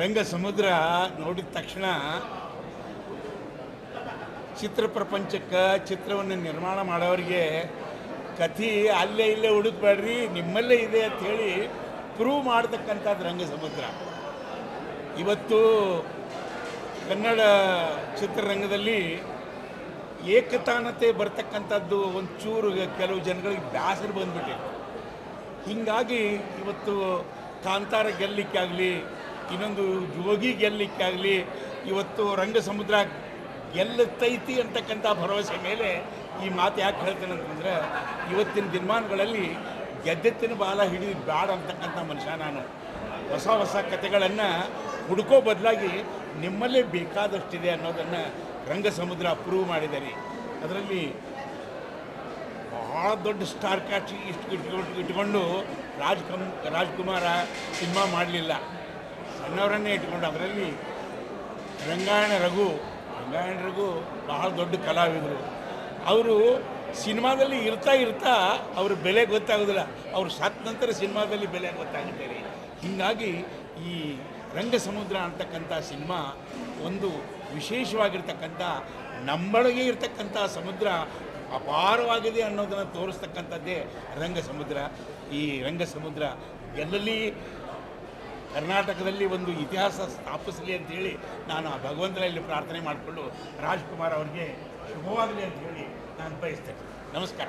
ರಂಗ ಸಮುದ್ರ ನೋಡಿದ ತಕ್ಷಣ ಚಿತ್ರ ಪ್ರಪಂಚಕ್ಕೆ ಚಿತ್ರವನ್ನು ನಿರ್ಮಾಣ ಮಾಡೋರಿಗೆ ಕಥೆ ಅಲ್ಲೇ ಇಲ್ಲೇ ಹುಡುಕ್ಬೇಡ್ರಿ, ನಿಮ್ಮಲ್ಲೇ ಇದೆ ಅಂತ ಹೇಳಿ ಪ್ರೂವ್ ಮಾಡ್ತಕ್ಕಂಥದ್ದು ರಂಗ ಸಮುದ್ರ ಇವತ್ತು ಕನ್ನಡ ಚಿತ್ರರಂಗದಲ್ಲಿ ಏಕತಾನತೆ ಬರ್ತಕ್ಕಂಥದ್ದು ಒಂಚೂರು ಕೆಲವು ಜನಗಳಿಗೆ ಬ್ಯಾಸರು ಬಂದ್ಬಿಟ್ಟಿದೆ. ಹೀಗಾಗಿ ಇವತ್ತು ಕಾಂತಾರ ಗೆಲ್ಲಲಿಕ್ಕಾಗಲಿ ಇನ್ನೊಂದು ಜೋಗಿ ಗೆಲ್ಲಲಿಕ್ಕಾಗಲಿ, ಇವತ್ತು ರಂಗ ಸಮುದ್ರ ಗೆಲ್ಲುತ್ತೈತಿ ಅಂತಕ್ಕಂಥ ಭರವಸೆ ಮೇಲೆ ಈ ಮಾತು ಯಾಕೆ ಹೇಳ್ತೇನೆ ಅಂತಂದರೆ, ಇವತ್ತಿನ ದಿನಮಾನಗಳಲ್ಲಿ ಗೆದ್ದೆತ್ತಿನ ಬಾಲ ಹಿಡಿದು ಬೇಡ ಅಂತಕ್ಕಂಥ ಮನುಷ್ಯ ನಾನು. ಹೊಸ ಹೊಸ ಕಥೆಗಳನ್ನು ಹುಡುಕೋ ಬದಲಾಗಿ ನಿಮ್ಮಲ್ಲೇ ಬೇಕಾದಷ್ಟಿದೆ ಅನ್ನೋದನ್ನು ರಂಗ ಸಮುದ್ರ ಪ್ರೂವ್ ಮಾಡಿದ್ದಾರೆ. ಅದರಲ್ಲಿ ಭಾಳ ದೊಡ್ಡ ಸ್ಟಾರ್ ಕ್ಯಾಸ್ಟ್ ಇಷ್ಟು ಇಟ್ಕೊಂಡು ಇಟ್ಕೊಂಡು ರಾಜ್ ಕಮ್ ರಾಜ್ಕುಮಾರ ಸಿನಿಮಾ ಮಾಡಲಿಲ್ಲ. ಸಣ್ಣವರನ್ನೇ ಇಟ್ಕೊಂಡು ಅದರಲ್ಲಿ ರಂಗಾಯಣ ರಘು ರಂಗಾಯಣ ರಘು ಬಹಳ ದೊಡ್ಡ ಕಲಾವಿದರು. ಅವರು ಸಿನಿಮಾದಲ್ಲಿ ಇರ್ತಾ ಇರ್ತಾ ಅವ್ರ ಬೆಲೆ ಗೊತ್ತಾಗೋದಿಲ್ಲ. ಅವ್ರು ಸತ್ ನಂತರ ಸಿನಿಮಾದಲ್ಲಿ ಬೆಲೆ ಗೊತ್ತಾಗುತ್ತೆ ರೀ ಹೀಗಾಗಿ ಈ ರಂಗ ಸಮುದ್ರ ಅಂತಕ್ಕಂಥ ಸಿನಿಮಾ ಒಂದು ವಿಶೇಷವಾಗಿರ್ತಕ್ಕಂಥ, ನಮ್ಮೊಳಗೆ ಇರ್ತಕ್ಕಂಥ ಸಮುದ್ರ ಅಪಾರವಾಗಿದೆ ಅನ್ನೋದನ್ನು ತೋರಿಸ್ತಕ್ಕಂಥದ್ದೇ ರಂಗ ಸಮುದ್ರ ಈ ರಂಗ ಸಮುದ್ರ ಎಲ್ಲಲ್ಲಿ ಕರ್ನಾಟಕದಲ್ಲಿ ಒಂದು ಇತಿಹಾಸ ಸ್ಥಾಪಿಸಲಿ ಅಂತೇಳಿ ನಾನು ಆ ಭಗವಂತನಲ್ಲಿ ಪ್ರಾರ್ಥನೆ ಮಾಡಿಕೊಂಡು ರಾಜ್ಕುಮಾರ್ ಅವರಿಗೆ ಶುಭವಾಗಲಿ ಅಂತ ಹೇಳಿ ನಾನು ಬಯಸ್ತೇನೆ. ನಮಸ್ಕಾರ.